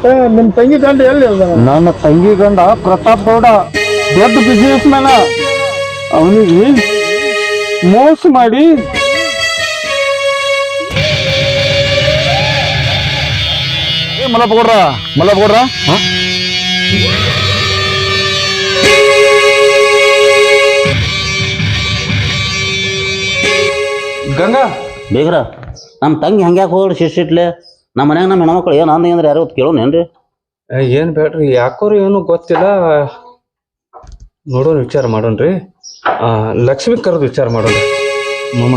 ಮತ್ತೆ ನಿಮ್ ತಂಗಿ ಗಂಡ ಎಲ್ಲಿ ನನ್ನ ತಂಗಿ ಗಂಡ ಪ್ರತಾಪ್ ಗೌಡ ದೊಡ್ಡ ಬಿಸಿನೆಸ್ ಮ್ಯಾನ ಅವನಿಗೆ ಮೋಸ ಮಾಡಿ? ಏ ಮಲಪಗೌಡ್ರ ಗಂಗಾ? ಬೇಗ್ರ ನಮ್ಮ ತಂಗಿ ಹಂಗ್ಯಾಕೆ ಹೋಗ್ರಿ ಶಿಷ್ಟಿಟ್ಲೆ ನಮ್ಮ ಮನ್ಯಾಗ ನಮ್ಮ ಹೆಣ್ಮಕ್ಳು ಏನು ಅಂದ ಅಂದ್ರೆ ಯಾರು ಕೇಳೋನೇನ್ರಿ ಏನ್ರಿ? ಏನ್ ಬೇಡ್ರಿ ಯಾಕೋರು ಏನು ಗೊತ್ತಿಲ್ಲ. ನೋಡೋಣ ವಿಚಾರ ಮಾಡೋಣ್ರಿ. ಆ, ಲಕ್ಷ್ಮಿ ಕರೆದು ವಿಚಾರ ಮಾಡೋಣ. ಮಾಮ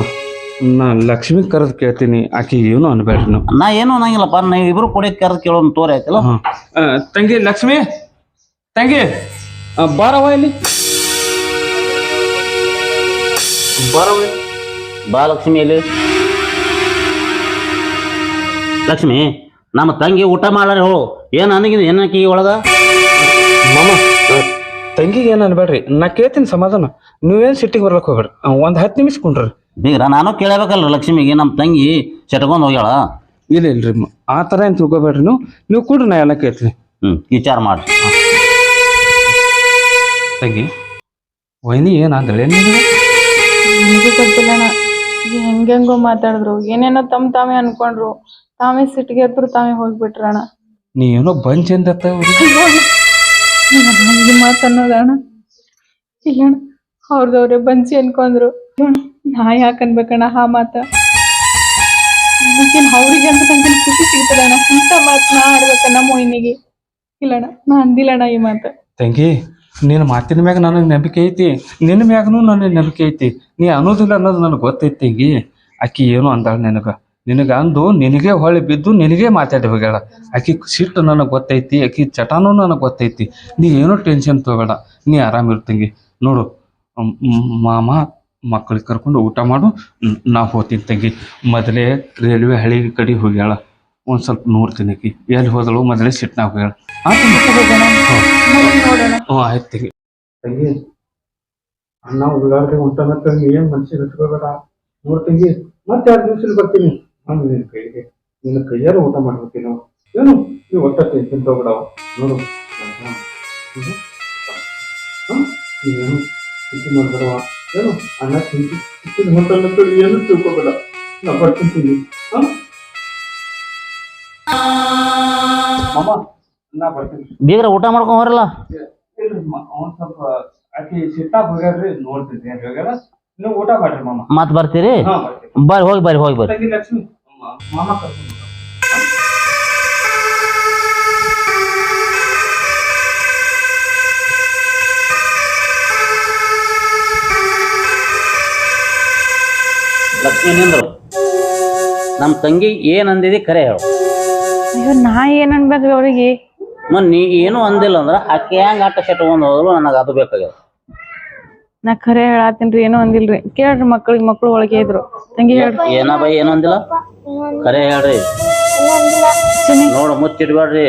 ನಾ ಲಕ್ಷ್ಮಿ ಕರೆದು ಕೇಳ್ತೀನಿ ಆಕಿ ಏನು ಅನ್ಬೇಡ್ರಿ ನಾವು? ನಾ ಏನು ಅನ್ನಂಗಿಲ್ಲಪ್ಪ ನಾ ಇಬ್ರು ಕೂಡ ಕರೆದು ಕೇಳೋನ್ ತೋರಿ ಆಯ್ತಲ್ಲ? ಆ, ತಂಗಿ ಲಕ್ಷ್ಮಿ ತಂಗಿ ಆ, ಬಾರವ್ವ ಇಲ್ಲಿ? ಬಾರವ್ವ ಇಲ್ಲಿ. ಬಾ ಲಕ್ಷ್ಮಿ ಎಲ್ಲಿ ಲಕ್ಷ್ಮಿ ನಮ್ಮ ತಂಗಿ ಊಟ ಮಾಡ್ಲಾರ ಹೇಳು. ಏನು ಏನಕ್ಕೆ ಏನಕ್ಕಿ ಒಳಗ? ಮಾಮ ತಂಗಿಗೆ ಏನು ಅನ್ಬೇಡ್ರಿ ನಾ ಕೇಳ್ತೀನಿ ಸಮಾಧಾನ. ನೀವೇನು ಸಿಟ್ಟಿಗೆ ಬರ್ಲಕ್ಕೆ ಹೋಗ್ಬೇಡ್ರಿ. ಒಂದು ಹತ್ತು ನಿಮಿಷ ಕುಂಡ್ರಿ. ಬೀಗ್ರ ನಾನು ಕೇಳಬೇಕಲ್ಲ ಲಕ್ಷ್ಮಿಗೆ ನಮ್ಮ ತಂಗಿ ಸೆಟ್ಕೊಂಡು ಹೋಗ್ಯಾಳ. ಇಲ್ಲ ಇಲ್ರಿ ಮ- ಆ ಥರ ಏನು ತಿಳ್ಕೊಬೇಡ್ರಿ ನೀವು. ನೀವು ಕೂಡ ನಾ ಎಲ್ಲ ಕೇಳ್ತೀನಿ. ಹ್ಞೂ ವಿಚಾರ ಮಾಡಿ ತಂಗಿ ವೈನಿ ಏನಂದ್ರೆ ನನಗೂ ಗೊತ್ತಿಲ್ಲಣ್ಣ ಹೆಂಗೆಂಗೋ ಮಾತಾಡಿದ್ರು. ಏನೇನೋ ತಮ್ ತಾವೇ ಅನ್ಕೊಂಡ್ರು. ತಾವೇ ಸಿಟ್ಟಿಗೆ ಎದ್ರು ತಾವೇ ಹೋಗ್ಬಿಟ್ರಣ ನೀ ಏನೋ ಬಂಚ್ ಎಂದತ್ತ ಈ ಮಾತು ಅನ್ನೋದಣ್ಣ ಇಲ್ಲಣ್ಣ ಅವ್ರದವ್ರೆ ಬಂಚಿ ಅನ್ಕೊಂಡ್ರು ನಾ ಯಾಕೆ ಅನ್ಬೇಕಣ್ಣ ಆ ಮಾತ? ಅವ್ರಿಗೆ ಅಂತ ನಂಗೆ ಖುಷಿ ಸಿಗ್ತದಣ್ಣ ಇಂಥ ಮಾತು ನಾ ಆಡ್ಬೇಕಣ್ಣ ಮೋಹಿನಿಗೆ ಇಲ್ಲಣ್ಣ ನಾ ಅಂದಿಲ್ಲಣ್ಣ ಈ ಮಾತು. ತಂಗಿ ನಿನ್ನ ಮಾತಿನ ಮ್ಯಾಗ ನನಗೆ ನಂಬಿಕೆ ಐತಿ ನಿನ್ನ ಮ್ಯಾಗನು ನನಗೆ ನಂಬಿಕೆ ಐತಿ. ನೀ ಅನ್ನೋದಿಲ್ಲ ಅನ್ನೋದು ನನಗೆ ಗೊತ್ತೈತಿ ತಂಗಿ. ಆಕಿ ಏನು ಅಂದಾಳ ನಿನಗ. ನಿನಗ ಅಂದು ನಿನಗೆ ಹೊಳೆ ಬಿದ್ದು ನಿನಗೆ ಮಾತಾಡಿ ಹೋಗ್ಯಾಳ. ಆಕಿ ಸಿಟ್ಟು ನನಗೆ ಗೊತ್ತೈತಿ, ಆಕಿ ಚಟಾನು ನನಗೆ ಗೊತ್ತೈತಿ. ನೀ ಏನೋ ಟೆನ್ಷನ್ ತಗೋಬೇಡ, ನೀ ಆರಾಮಿರು ತಂಗಿ. ನೋಡು ಮಾಮ, ಮಕ್ಕಳಿಗೆ ಕರ್ಕೊಂಡು ಊಟ ಮಾಡು, ನಾ ಹೋಗ್ತೀನಿ ತಂಗಿ. ಮೊದಲೇ ರೈಲ್ವೆ ಹಳಿ ಕಡೆ ಹೋಗ್ಯಾಳ. ಒಂದು ಸ್ವಲ್ಪ ನೋಡ್ತೀನಿ ಆಕಿ. ಎಲ್ಲಿ ಹೋದಳು? ಮೊದಲೇ ಸಿಟ್ನಾಗ ಹೋಗ್ಯಾಳ. ಆಯ್ತು ತಂಗಿ. ತಂಗಿ, ಅಣ್ಣ ಉಳ್ಳಾಗಡ್ಡೆ ಊಟ ತಂಗಿ, ಏನ್ ಮನ್ಸಿಗೆ ಹಚ್ಕೋಬೇಡ ನೋಡ್ತೀನಿ ಮತ್ತೆ ಎರಡು ದಿವಸ ಬರ್ತೀನಿ? ನಾನು ನಿನ್ನ ಕೈಗೆ ನಿನ್ನ ಕೈಯಾರು ಊಟ ಮಾಡ್ಬೇಕೇನು? ಏನು? ನೀವು ಒಟ್ಟ ಟೆನ್ಷನ್ ತಗೋಬೇಡ ನೋಡು? ನೀವೇನು ಚಿಂತೆ ಮಾಡ್ಬೇಡವ? ಏನು? ಅಣ್ಣ ಚಿಂತೆ ಚಿಂತೆ ಅಂತೇಳಿ ಏನು ತಿಳ್ಕೊಬೇಡ. ನಾ ಬರ್ತೀನಿ ಹಾಂ ಮಾಮ ನಾ ಬರ್ತೀನಿ. ಬೀಗ್ರ ಊಟ ಮಾಡ್ಕೊಂಡ್ ಬರಲ್ಲ ಅವ್ನು ಸ್ವಲ್ಪ ಆಕಿ ಸಿಟ್ಟಾಗ ಹೋಗ್ಯಾರ್ರಿ ನೋಡ್ತಿದ್ದೆ ಹೋಗ್ಯಾರ ನೀವು ಊಟ ಮಾಡ್ರಿ ಮಾಮ. ಮತ್ ಬರ್ತೀರಿ? ಬರ್ರಿ ಹೋಗಿ ಬರ್ರಿ ಹೋಗಿ ಬರ್ರಿ. ಲಕ್ಷ್ಮಿ. ಮಾಮ ಕರ್ಕೊಂಡು. ಲಕ್ಷ್ಮಿ ನಿಂದ್ರು ನಮ್ಮ ತಂಗಿ ಏನ್ ಅಂದಿದಿ ಖರೆ ಹೇಳು. ಅಯ್ಯೋ ನಾ ಏನ್ ಅನ್ಬೇಕ್ರಿ ಅವ್ರಿಗೆ? ಮನ್ ನೀ ಏನು ಅಂದಿಲ್ಲ ಅಂದ್ರ ಆಕೆ ಹೆಂಗ್ ಆಟ ಶೆಟ್ಕೊಂಡ್ ಹೋದ್ರು ನನಗೆ ಅದು ಬೇಕಾಗ್ಯದ. ನಾ ಖರೆ ರೀ ಏನೋ ಅಂದಿಲ್ರಿ. ಕೇಳ್ರಿ ಮಕ್ಳಿಗೆ ಮಕ್ಳು ಒಳಗೆ ಇದ್ರು. ತಂಗಿ ಹೇಳ್ರಿ. ಏನ ಬೈ ಏನು ಅಂದಿಲ್ಲ? ಖರೆ ಹೇಳ್ರಿ. ನೋಡು ಮುಚ್ಚಿಡ್ಬೇಡ್ರಿ.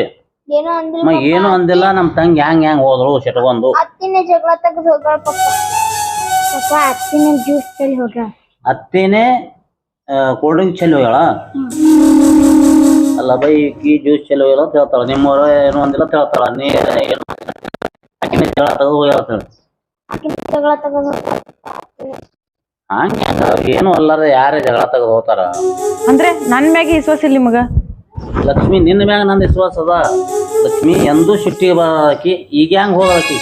ಏನೋ ಅಂದಿಲ್ಲ ಮ ಏನು ಅಂದಿಲ್ಲ ನಮ್ ತಂಗಿ ಹ್ಯಾಂಗ್ ಹ್ಯಾಂಗ್ ಹೋದ್ರು ಶೆಟ್ಕೊಂಡು ಅತ್ತಿನ ಜಗಳ ತೆಗೆದು ಹೋಗ್ಯಾಳ ಪಪ್ಪ ಪಪ್ಪ ಅತ್ತಿನ ಜ್ಯೂಸ್ ಕೋಲ್ಡ್ ಡ್ರಿಂಕ್ ಚೆಲ್ಲಿ ಹೋಗ್ಯಾಳ. ಅಲ್ಲ ಬೈ ಈ ಜ್ಯೂಸ್ ಚೆಲ್ಲಿ ಹೋಗ್ಯಾಳ ಅಂತ ಹೇಳ್ತಾಳ. ನಿಮ್ಮವ್ರ ಏನು ಅಂದಿಲ್ಲ ಅಂತ ಹೇಳ್ತಾಳ. ನೀ ಏನು ಜಗಳ ತೆಗೆದು ಹೋಗ್ಯಾಳ ಜಗಳ ಹಂಗೆ ಏನು ಅಲ್ಲಾರ ಯಾರ ಜಗಳ ತೆಗೆದು ಹೋತಾರ. ಅಂದ್ರೆ ನನ್ ಮ್ಯಾಗ ವಿಶ್ವಾಸ ಇಲ್ಲ ನಿಮಗ? ಲಕ್ಷ್ಮಿ ನಿನ್ನ ಮ್ಯಾಗ ನಂದು ವಿಶ್ವಾಸ ಅದ. ಲಕ್ಷ್ಮಿ ಎಂದೂ ಸಿಟ್ಟಿಗೆ ಬಾಕಿ ಈಗ ಹೆಂಗ್ ಹೋಗಾಕಿ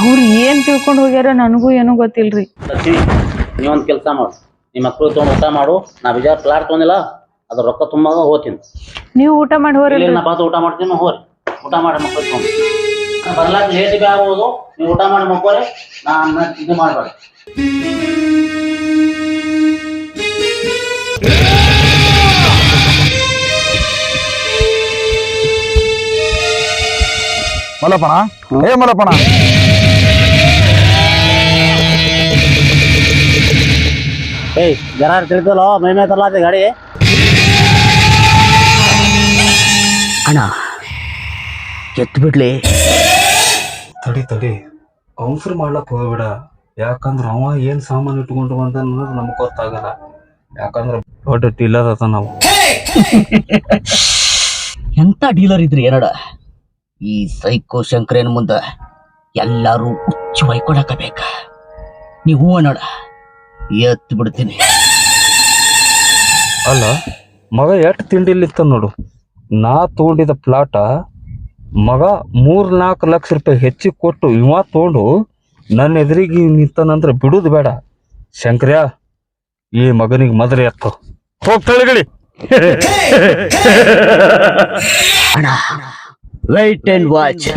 ಅವ್ರು ಏನ್ ತಿಳ್ಕೊಂಡ್ ಹೋಗ್ಯಾರ ನನಗೂ ಏನೂ ಗೊತ್ತಿಲ್ರಿ. ಲಕ್ಷ್ಮಿ ನೀವೊಂದ್ ಕೆಲಸ ಮಾಡು. ನಿಮ್ಮ ಮಕ್ಳು ತಗೊಂಡ್ ಊಟ ಮಾಡು. ನಾ ಬಿಜಾರ್ ಪ್ಲಾಟ್ ತೊಗೊಂಡಿಲ್ಲ ಅದ್ರ ರೊಕ್ಕ ತುಂಬಾ ಹೋಗ್ತೀನಿ. ನೀವು ಊಟ ಮಾಡಿ ಹೋರಿ ಇಲ್ಲಿ ನಾ ಬಾತು ಊಟ ಮಾಡ್ತೀನಿ ಹೋರಿ ಊಟ ಮಾಡಿ ಮಕ್ಳು ತೊಗೊಂಡು. ಬರ್ಲಾಕ ಲೇಟಿಗೆ ಆಗ್ಬೋದು. ನೀವು ಊಟ ಮಾಡಿ ಮಕ್ಕೋರಿ ನಾ ಅನ್ನ ಇದು ಮಾಡಬೇಡ ಮಲಪಣ ಏ ಮಲಪಣ ಏಯ್ ಜರ ತಿಳಿದಲ್ಲ ಮೈ ಮೇ ತರ್ಲಾತಿ ಗಾಡಿ. ಅಣ್ಣ ಕೆತ್ತು ಬಿಡ್ಲಿ. ತಡಿ ತಡಿ. ಕೌನ್ಸಿಲ್ ಮಾಡ್ಲಕ್ ಹೋಗ್ಬೇಡ. ಯಾಕಂದ್ರ ಅವ ಏನ್ ಸಾಮಾನು ಇಟ್ಕೊಂಡು ಬಂದ ಅನ್ನೋದು ನಮ್ಗೆ ಗೊತ್ತಾಗಲ್ಲ. ಯಾಕಂದ್ರ ದೊಡ್ಡ ಡೀಲರ್ ಅದ ನಾವು. ಎಂತ ಡೀಲರ್ ಇದ್ರಿ ಏನಡ? ಈ ಸೈಕೋ ಶಂಕರೇನ್ ಮುಂದ ಎಲ್ಲಾರು ಹುಚ್ಚು ಹೊಯ್ಕೊಳಕಬೇಕ. ನೀವು ಹೂ ಅನ್ನೋಡ ಎತ್ತು ಬಿಡ್ತೀನಿ. ಅಲ್ಲ ಮಗ ಎಷ್ಟು ತಿಂಡಿಲಿತ್ತ ನೋಡು. ನಾ ತಗೊಂಡಿದ್ದ ಪ್ಲಾಟ ಮಗ ಮೂರ್ ನಾಲ್ಕು ಲಕ್ಷ ರೂಪಾಯಿ ಹೆಚ್ಚಿಗೆ ಕೊಟ್ಟು ಇವ ತೊಗೊಂಡು ನನ್ನ ಎದುರಿಗೆ ನಿಂತನಂದ್ರೆ ಬಿಡುದು ಬೇಡ. ಶಂಕರ್ಯ ಈ ಮಗನಿಗೆ ಮದ್ರೆ ಎತ್ತು. ಹೋಗ್ ಲೈಟ್ ವೈಟ್ ಅಂಡ್ ವಾಚ್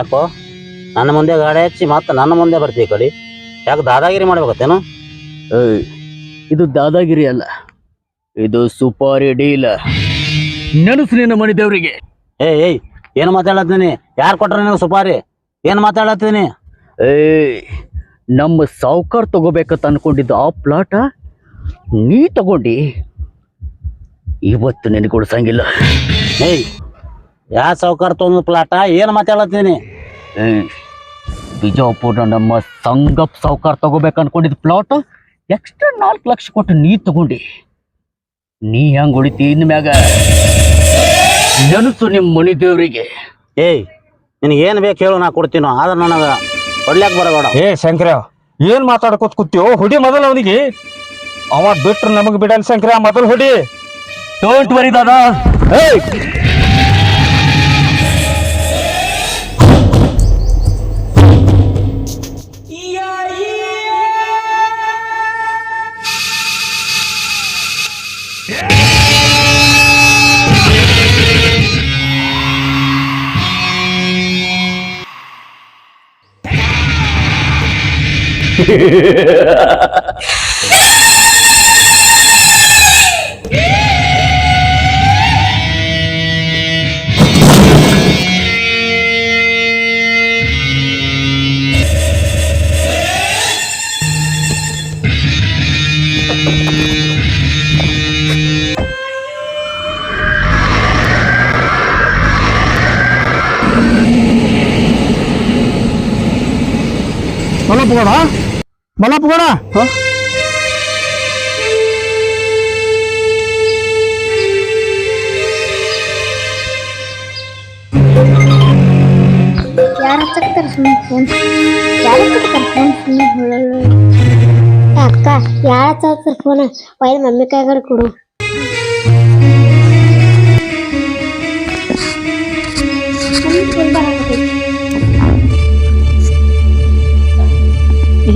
ಯಾಕೋ? ನನ್ನ ಮುಂದೆ ಗಾಡಿ ಹಚ್ಚಿ ಮತ್ತೆ ನನ್ನ ಮುಂದೆ ಬರ್ತೀವಿ ಕಡಿ? ಯಾಕೆ ದಾದಾಗಿರಿ ಮಾಡ್ಬೇಕತ್ತೇನು? ಇದು ದಾದಾಗಿರಿ ಅಲ್ಲ. ಇದು ಸುಪಾರಿ ಡೀಲ್. ನೆನಸು ನಿನ್ನ ಮನೆ ದೇವರಿಗೆ. ಏಯ್ ಏಯ್ ಏನು ಮಾತಾಡತ್ತೀನಿ ಯಾರು ಕೊಟ್ರ ನಿನಗೆ ಸುಪಾರಿ? ಏನು ಮಾತಾಡತ್ತೀನಿ ಏಯ್ ನಮ್ಮ ಸಾವುಕಾರ ತಗೋಬೇಕಂತ ಅನ್ಕೊಂಡಿದ್ದು ಆ ಪ್ಲಾಟ ನೀ ತಗೊಂಡಿ. ಇವತ್ತು ನಿನಗೆ ಕೊಡ್ಸಂಗಿಲ್ಲ ಏಯ್ ಯಾ ಸಾವುಕಾರ ತೊಗೊಂಡು ಪ್ಲಾಟ? ಏನು ಮಾತಾಡತ್ತೀನಿ ಬಿಜಾಪುರ ನಮ್ಮ ಸಂಗಪ್ ಸಾವುಕಾರ ತಗೋಬೇಕು ಅನ್ಕೊಂಡಿದ್ ಪ್ಲಾಟ್ ಎಕ್ಸ್ಟ್ರಾ ನಾಲ್ಕು ಲಕ್ಷ ಕೊಟ್ಟು ನೀ ತಗೊಂಡಿ. ನೀ ಹೆಂಗೆ ಹೊಡಿತಿ ಇನ್ ಮ್ಯಾಗ? ನೆನಸು ನಿಮ್ಮ ಮನಿ ದೇವರಿಗೆ. ಏಯ್ ನಿನಗೆ ಏನು ಬೇಕು ಹೇಳು ನಾ ಕೊಡ್ತೀನೋ. ಆದ್ರೆ ನನಗೆ ಹೊಡ್ಲಾಕ್ ಬರಬೇಡ. ಏ ಶಂಕರ ಏನ್ ಮಾತಾಡ್ಕೋತ ಕೂತ್ಯೋ? ಹೊಡಿ ಮೊದಲು ಅವನಿಗೆ. ಅವ ಬಿಟ್ರೆ ನಮಗೆ ಬಿಡಲ್ ಶಂಕರ ಮೊದಲು ಹೊಡಿ. ಡೋಂಟ್ ವರಿ ದಾದಾ. ಏಯ್ போடா ಮಲ್ಲಪ್ಪ ಗೌಡ ಮಲ್ಲಪ್ಪ ಗೌಡ ಯಾರು ಹಚ್ಚಕ್ತಾರ ಸುಮ್ಮನೆ ಫೋನ್ ಯಾರು ಹಚ್ಚಕ್ತಾರ ಫೋನ್ ಸುಮ್ಮನೆ ಹೊಳಲ್ಲ ಅಕ್ಕ ಯಾರು ಹಚ್ಚಕ್ತಾರ ಫೋನ್ ಒಯ್ದು ಮಮ್ಮಿ ಕೈಗಾರ ಕೊಡು ಫೋನ್ ಬರಾಕತ್ತೈತಿ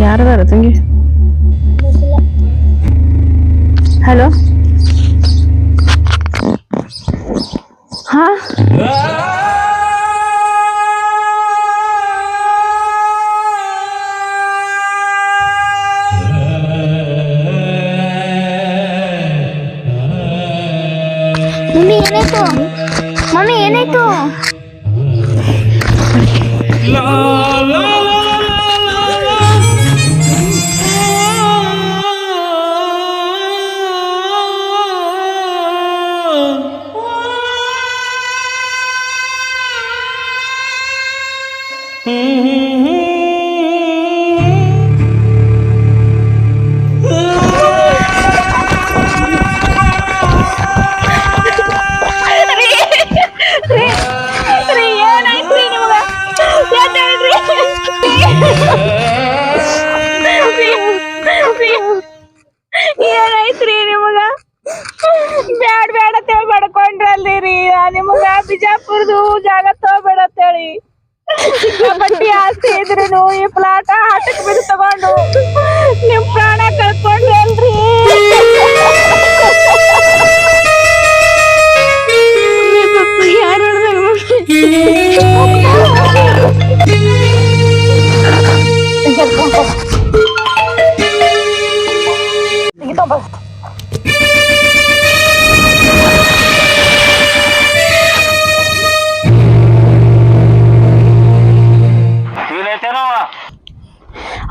ಯಾರದಾರ ತಂಗಿ. ಹಲೋ ಹಾ ಮಮ್ಮಿ ಏನಾಯ್ತು? ಮಮ್ಮಿ ಏನಾಯ್ತು?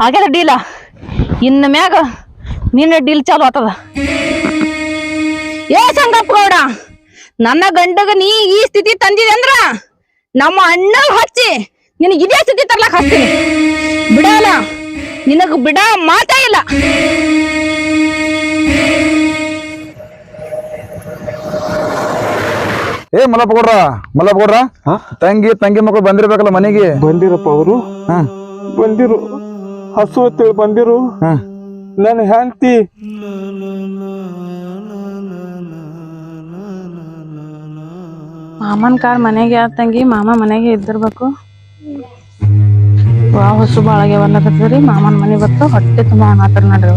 ಆಗ್ಯದ ಡೀಲ ಇನ್ನ ಮ್ಯಾಗ ನಿನ್ನ ಡೀಲ್ ಚಾಲು ಆತದ ಏ ಸಂಗಪ್ಪ ಗೌಡ ನನ್ನ ಗಂಡಗ ನೀ ಈ ಸ್ಥಿತಿ ತಂದಿದೆ ಅಂದ್ರ ನಮ್ಮ ಅಣ್ಣ ಹಚ್ಚಿ ನಿನಗೆ ಇದೇ ಸ್ಥಿತಿ ತರ್ಲಕ್ ಹಚ್ತೀನಿ. ಬಿಡಲ್ಲ ನಿನಗ ಬಿಡ ಮಾತೇ ಇಲ್ಲ. ಏ ಮಲ್ಲಪ್ಪ ಕೊಡ್ರ ಮಲ್ಲಪ್ಪ ಕೊಡ್ರ ತಂಗಿ ತಂಗಿ ಮಕ್ಕಳು ಬಂದಿರ್ಬೇಕಲ್ಲ ಮನೆಗೆ? ಬಂದಿರಪ್ಪ ಅವರು. ಹಾ. ಬಂದಿರು. ಹಸು ಅಂತೇಳಿ ಬಂದಿರು ನನ್ನ ಹೆಂಡತಿ ಮಾಮನ್ ಕಾರ್ ಮನೆಗೆ ಆತಂಗಿ ತಂಗಿ ಮಾಮ ಮನೆಗೆ ಇದ್ದಿರ್ಬೇಕು. ವಾ ಹೊಸು ಬಾಳಗೆ ಬರ್ಲಕತ್ತದ್ರಿ ಮಾಮನ್ ಮನೆ ಬತ್ತು ಹೊಟ್ಟೆ ತುಂಬಾ ಮಾತಾಡ್ ನೋಡ್ರಿ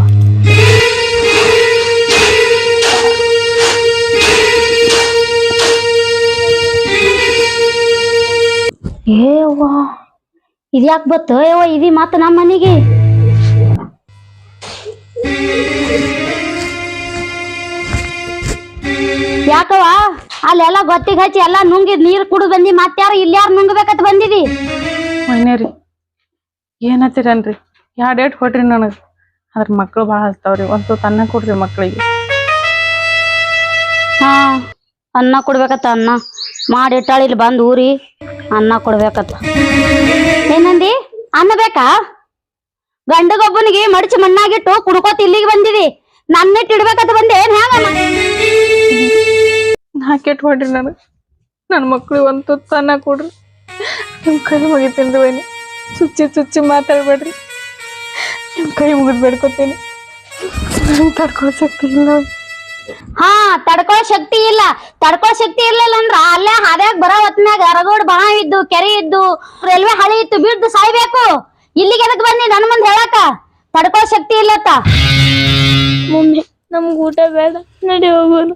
ಇದ್ಯಾಕ್ ಬತ್ತು ಅಯ್ಯೋ ಇದಿ ಮತ್ತೆ ನಮ್ಮ ಮನೆಗೆ. ಯಾಕವ ಅಲ್ಲೆಲ್ಲ ಗೊತ್ತಿಗೆ ಹಚ್ಚಿ ಎಲ್ಲಾ ನುಂಗಿದ್ ನೀರ್ ಕುಡಿದ್ ಬಂದಿ ಇಲ್ಲ ಯಾರು ನುಂಗಬೇಕು ಬಂದಿದಿ? ಮೈನೇರಿ ಏನತ್ತೀರನ್ರಿ ಎರಡು ಡೇಟ್ ಕೊಟ್ರಿ ನನಗೆ. ಅದ್ರ ಮಕ್ಳು ಭಾಳ ಹಚ್ತಾವ್ರಿ. ಒಂದು ತನ್ನ ಕೊಡ್ರಿ ಮಕ್ಳಿಗೆ. ಹಾ ಅನ್ನ ಕೊಡ್ಬೇಕತ್ತ ಅನ್ನ. ಮಾಡಿಟ್ಟಾಳ ಇಲ್ಲಿ ಬಂದ್ ಊರಿ ಅನ್ನ ಕೊಡ್ಬೇಕತ್ತ ಏನಂದಿ? ಅನ್ನ ಬೇಕಾ? ಗಂಡಗೊಬ್ಬನಿಗೆ ಮಡಚಿ ಮಣ್ಣಾಗಿಟ್ಟು ಕುಡ್ಕೋತ ಇಲ್ಲಿಗೆ ಬಂದಿದಿ. ನನ್ನಿಟ್ಟು ಇಡ್ಬೇಕಂತ ಬಂದೆ. ಏನ್ ಹ್ಯಾಂಗ? ನಾನು ಕೆಟ್ಟು ಹೊಡ್ರಿ ನನಗೆ. ನನ್ನ ಮಕ್ಳಿಗೆ ಒಂದು ತುತ್ತು ಅನ್ನ ಕೊಡ್ರಿ. ನಿಮ್ಮ ಕೈ ಮುಗಿತೀನಿ ಬನ್ನಿ ಚುಚ್ಚಿ ಚುಚ್ಚಿ ಮಾತಾಡ್ಬೇಡ್ರಿ. ನಿಮ್ಮ ಕೈ ಮುಗಿದ್ ಬೇಡ್ಕೊತೀನಿ. ತಡ್ಕೊಳ್ಳೋ ಶಕ್ತಿ ಇಲ್ಲ. ಹಾ ತಡ್ಕೊಳ್ಳೋ ಶಕ್ತಿ ಇಲ್ಲ. ತಡ್ಕೊಳ್ಳೋ ಶಕ್ತಿ ಇರ್ಲಿಲ್ಲ ಅಂದ್ರ ಹಾದ್ಯಾಗ ಬರೋ ಹೊತ್ನಾಗ ರಗೋಡ್ ಬಾಣ ಇದ್ದು ಕೆರೆ ಇದ್ದು ರೈಲ್ವೆ ಹಳಿ ಇತ್ತು ಬಿದ್ದು ಸಾಯ್ಬೇಕು. ಇಲ್ಲಿಗೆ ಎದಕ್ ಬಂದಿ ನನ್ ಮುಂದೆ ಹೇಳಕ? ತಡ್ಕೋ ಶಕ್ತಿ ಇಲ್ಲತ್ತ. ಮಮ್ಮಿ ನಮ್ಗ ಊಟ ಬೇಡ ನಡಿ ಹೋಗೋಣ.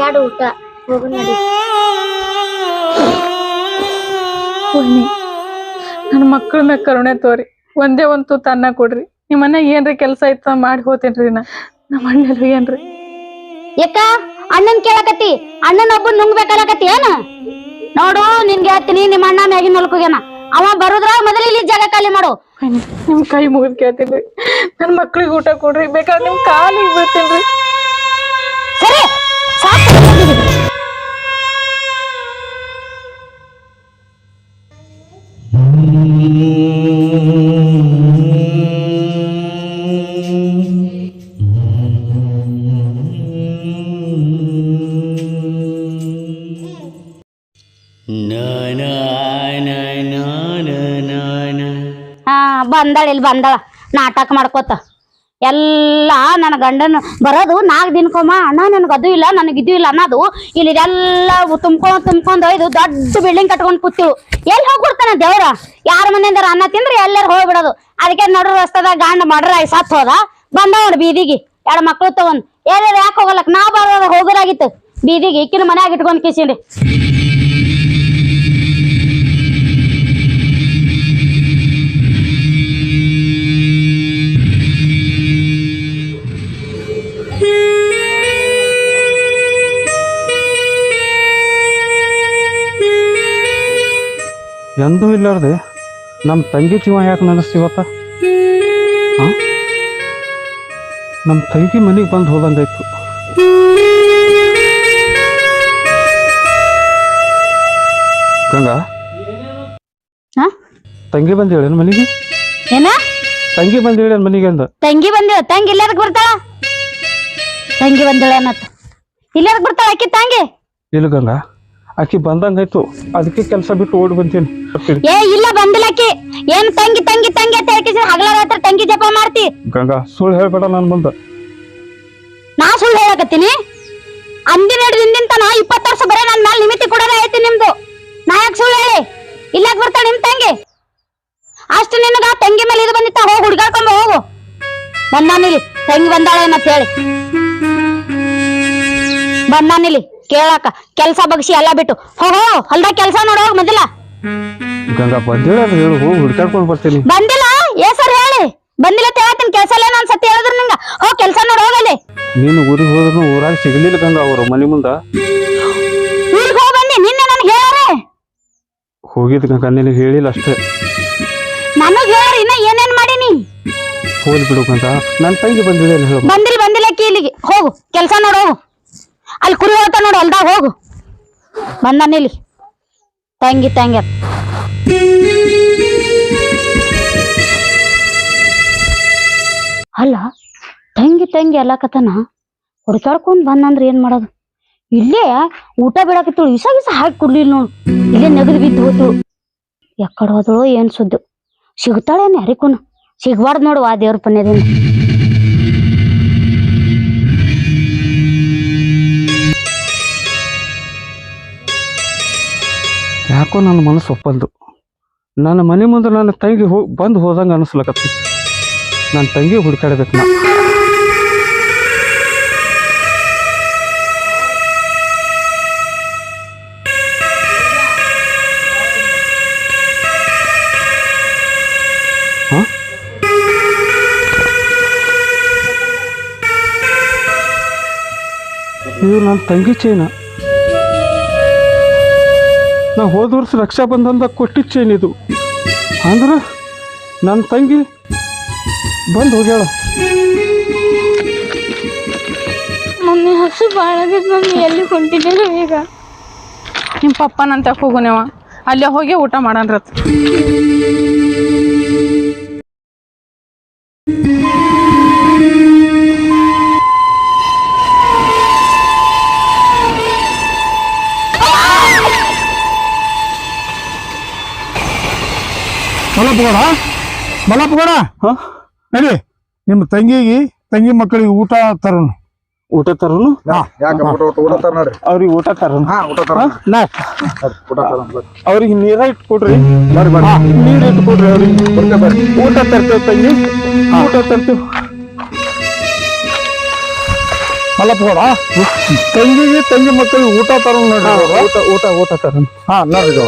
ಬೇಡ ಊಟ. ಹೋಗು ನಡಿ. ವೈನಿ ನನ್ನ ಮಕ್ಳ ಮ್ಯಾಗ ಕರುಣೆ ತೋರಿ ಒಂದೇ ಒಂದು ತುತ್ತು ಅನ್ನ ಕೊಡ್ರಿ. ನಿಮ್ಮನ್ನ ಮನ್ಯಾಗ ಏನ್ರಿ ಕೆಲಸ ಇತ್ತ ಮಾಡಿ ಹೋತೇನ್ರಿ ನಾ. ನಮ್ಮ ಅಣ್ಣ ಏನ್ರಿ? ಯಾಕ? ಅಣ್ಣನ್ ಕೇಳಕತ್ತಿ ಅಣ್ಣನ ಒಬ್ಬ ನುಂಗ್ಬೇಕಲ್ಲಕತ್ತಿ ಏನ? ನೋಡು ನಿನ್ಗೆ ಹೇಳ್ತೀನಿ ನಿಮ್ಮ ಅಣ್ಣ ಮ್ಯಾಗಿನ ಹೊಲ್ಕೋಗ್ಯಾನ ಅವ ಬರುದ್ರ ಮೊದಲ ಇಲ್ಲಿ ಜಾಗ ಖಾಲಿ ಮಾಡು. ನಿಮ್ ಕೈ ಮುಗಿದ್ ಕೇಳ್ತೀನಿ. ನನ್ನ ಮಕ್ಳಿಗೆ ಊಟ ಕೊಡ್ರಿ ಬೇಕಾದ್ರೆ ನಿಮ್ ಕಾಲಿಗೆ ಬೀಳ್ತೀನಿ. ಸರಿ ಸಾಕು. ಬಂದಾಳ, ಇಲ್ಲಿ ಬಂದಾಳ. ನಾಟಕ ಮಾಡ್ಕೋತ. ಎಲ್ಲ ನನ್ನ ಗಂಡನ ಬರೋದು ನಾಲ್ಕು ದಿನಕ್ಕೊಮ್ಮ. ಅಣ್ಣ ನನಗೆ ಅದು ಇಲ್ಲ, ನನಗೆ ಇದು ಇಲ್ಲ ಅನ್ನೋದು ಇಲ್ಲಿ ಎಲ್ಲ ತುಂಬ್ಕೊಂಡು ತುಂಬ್ಕೊಂಡು ಒಯ್ದು ದೊಡ್ಡ ಬಿಲ್ಡಿಂಗ್ ಕಟ್ಕೊಂಡು ಕೂತಿವು ಎಲ್ಲಿ ಹೋಗ್ಬಿಡ್ತಾನ ದೇವ್ರ? ಯಾರ ಮನೆಯಿಂದ ಅನ್ನ ತಿಂದ್ರೆ ಎಲ್ಲರೂ ಹೋಗ್ಬಿಡೋದು. ಅದಕ್ಕೆ ನಡು ರಸ್ತದಾಗ ಗಂಡ ಐ ಸತ್ ಹೋದ. ಬಂದ ನೋಡು ಬೀದಿಗೆ. ಎರಡು ಮಕ್ಳು ತಗೊಂಡು. ಏನಾರ ಯಾಕೆ ಹೋಗಲಕ್ ನಾ ಬರೋದ ಹೋಗೋದಾಗಿತ್ತು ಬೀದಿಗೆ ಇಕ್ಕಿನ ಮನ್ಯಾಗ ಇಟ್ಕೊಂಡು ಕಿಸಿನ್ರಿ ಎಂದೂ ಇಲ್ಲಾರ್ದೆ ನಮ್ಮ ತಂಗಿ ಜೀವ ಯಾಕೆ ನೆನೆಸ್ತೀವತ್ತ ಹಾಂ ನಮ್ಮ ತಂಗಿ ಮನೆಗೆ ಬಂದು ಹೋದಂಗಾಯ್ತು. ಗಂಗಾ? ಹಾ ತಂಗಿ ಬಂದು ಹೇಳೇನು ಮನೆಗೆ? ಏನ? ತಂಗಿ ಬಂದು ಹೇಳೇನು ಮನೆಗೆ ಅಂದ? ತಂಗಿ ಬಂದಿಳ ತಂಗಿ ಇಲ್ಲದಕ್ ಬರ್ತಾಳ? ತಂಗಿ ಬಂದಿಳ ಅನ್ನತ್ ಇಲ್ಲದಕ್ ಬರ್ತಾಳ ಆಕಿ ತಂಗಿ? ಇಲ್ಲ ಗಂಗಾ. ಆಕಿ ಬಂದಂಗಾಯ್ತು ಅದಕ್ಕೆ ಕೆಲಸ ಬಿಟ್ಟು ಓಡಿ ಬಂತೀನಿ. ಏ ಇಲ್ಲ ಬಂದಿಲ್ಲ ಆಕಿ ಏನ್ ತಂಗಿ ತಂಗಿ ತಂಗಿ ಅಂತ ಹೇಳ್ಕಿಸಿ ಹಗಲ ರಾತ್ರಿ ತಂಗಿ ಜಪ ಮಾಡ್ತಿ? ಗಂಗಾ ಸುಳ್ಳು ಹೇಳ್ಬೇಡ ನನ್ನ ಮುಂದೆ. ನಾ ಸುಳ್ಳು ಹೇಳಕತ್ತೀನಿ? ಅಂದಿನ ಎರಡು ದಿನದಿಂದ ನಾ ಇಪ್ಪತ್ತು ವರ್ಷ ಬರೀ ನನ್ನ ಮೇಲೆ ನಿಮಿತಿ ಕೊಡೋದ ಐತಿ ನಿಮ್ದು. ನಾ ಯಾಕೆ ಸುಳ್ಳು ಹೇಳಿ? ಇಲ್ಲಕ್ ಬರ್ತಾಳೆ ನಿಮ್ ತಂಗಿ? ಅಷ್ಟು ನಿನಗ ತಂಗಿ ಮೇಲೆ ಇದು ಬಂದಿತ್ತ? ಹೋಗಿ ಹುಡ್ಗಾಡ್ಕೊಂಡ್ ಹೋಗು. ಬಂದಾನಿಲಿ ತಂಗಿ ಬಂದಾಳೆ ಮತ್ತೆ ಹೇಳಿ. ಬಂದಾನಿಲಿ ಕೇಳಾಕ ಕೆಲ್ಸ ಬಗ್ಸಿ ಎಲ್ಲ ಬಿಟ್ಟು. ಹೋಗೋ ಹೊಲ್ದಾಗ ಕೆಲ್ಸ ನೋಡೋ ಮೊದಲ ಗಂಗಾ ಬಂದೇಳ ಹೇಳು ಹೋಗಿ ಹುಡ್ಕಾಡ್ಕೊಂಡು ಬರ್ತೀನಿ. ಬಂದಿಲ್ಲ? ಏ ಸರ್ ಹೇಳಿ. ಬಂದಿಲ್ಲ ಅಂತ ಹೇಳ್ತೀನಿ ಕೆಲ್ಸ ಇಲ್ಲ ನಾನು ಸತ್ಯ ಹೇಳಿದ್ರು ನಿಂಗ. ಹೋಗ್ ಕೆಲಸ ನೋಡ್ ಹೋಗಲಿ ನೀನು ಊರಿಗೆ ಹೋದ್ರು ಊರಾಗ ಸಿಗ್ಲಿಲ್ಲ ಗಂಗಾ ಅವರು ಮನೆ ಮುಂದೆ. ಊರಿಗೆ ಹೋಗಿ ಬಂದಿ ನಿನ್ನೆ ನನ್ಗೆ ಹೇಳಾರೆ. ಹೋಗಿದ್ ಗಂಗಾ ನಿನಗೆ ಹೇಳಿಲ್ಲ ಅಷ್ಟೇ. ನನಗ್ ಹೇಳಿ ಇನ್ನ ಏನೇನ್ ಮಾಡೀನಿ? ಹೋಗ್ಬಿಡು ಗಂಗಾ ನನ್ನ ತಂಗಿ ಬಂದಿದೆ ಹೇಳು. ಬಂದಿಲ್ಲ ಬಂದಿಲ್ಲ ಇಲ್ಲಿಗೆ ಹೋಗು ಕೆಲ್ಸ ನೋಡೋ ಹೋಗು. ಅಲ್ಲಿ ಕುರಿ ಹೋಗ್ತಾ ನೋಡು, ಹೊಲ್ದಾಗ ಹೋಗು. ಬಂದ ಇಲ್ಲಿ. ತಂಗಿ ತಂಗಿ. ಅಲ್ಲ, ತಂಗಿ ತಂಗಿ ಎಲ್ಲಕತನ ಹುಡ್ಕಾಡ್ಕೊಂಡ್ ಬಂದಂದ್ರೆ ಏನ್ ಮಾಡೋದು? ಇಲ್ಲೇ ಊಟ ಬಿಡಾಕತ್ತಳು ವಿಷ ವಿಷ ಹಾಕಿ ಕೊಡ್ಲಿಲ್ಲ ನೋಡು. ಇಲ್ಲೇ ನೆಗದು ಬಿದ್ದು ಹೋತು ಎಕ್ಕಡ ಹೋದಳು, ಏನ್ ಸುದ್ದು? ಸಿಗ್ತಾಳೇನು ಯಾರಿಕೂನ ಸಿಗ್ಬಾರ್ದು ನೋಡು ಆ ದೇವ್ರ ಪುಣ್ಯದಿಂದ. ಯಾಕೋ ನನ್ನ ಮನಸ್ಸು ಒಪ್ಪಲ್ದು. ನನ್ನ ಮನೆ ಮುಂದೆ ನನ್ನ ತಂಗಿ ಹೋ ಬಂದು ಹೋದಂಗೆ ಅನಿಸ್ಲಕತ್ತಿ. ನನ್ನ ತಂಗಿ ಹುಡುಕಾಡ್ಬೇಕು ನಾ. ಹ? ಇದು ನನ್ನ ತಂಗಿ ಚೈನ. ನಾ ಹೋದ ವರ್ಷ ರಕ್ಷಾ ಬಂಧನದಾಗ ಕೊಟ್ಟಿದ್ದ ಚೈನ್ ಇದು. ಅಂದ್ರೆ ನನ್ನ ತಂಗಿ ಬಂದು ಹೋಗ್ಯಾಳ. ಮಮ್ಮಿ ಹಸು ಭಾಳ ನಾನು ಮಮ್ಮಿ ಎಲ್ಲಿ ಹೊಂಟಿದ್ದೇನೆ ಈಗ? ನಿಮ್ ಪಪ್ಪನಂತ ಹೋಗುನೇವ ಅಲ್ಲೇ ಹೋಗಿ ಊಟ ಮಾಡನ್ರತ್. ಮಲ್ಲಪ್ಪಗೌಡ ಹಾ? ನಡಿ. ನಿಮ್ಮ ತಂಗಿಗೆ ತಂಗಿ ಮಕ್ಕಳಿಗೆ ಊಟ ತರೋಣ ಊಟ ತರೋನು? ಅವ್ರಿಗೆ ಊಟ ತರೋನು. ಹಾ ಊಟ ತರ ನಾ ಊಟ ತರ ಅವ್ರಿಗೆ ನೀರ ಇಟ್ಕೊಡ್ರಿ. ನೀರ್ ಬರ್ರಿ. ಬರ್ರಿ ನೀರು ಇಟ್ಟು ಕೊಡ್ರಿ ಅವ್ರಿಗೆ ಊಟ ತರ್ತೇವೆ ತಂಗಿ. ಊಟ ತರ್ತೇವೆ. ಮಲ್ಲಪ್ಪಗೌಡ ತಂಗಿಗೆ ತಂಗಿ ಮಕ್ಕಳಿಗೆ ಊಟ ತರೋಣ ನೋಡ್ರಿ ಊಟ ಊಟ ಊಟ ತರೋಣ ಹಾ ನೋಡ್ರಿ.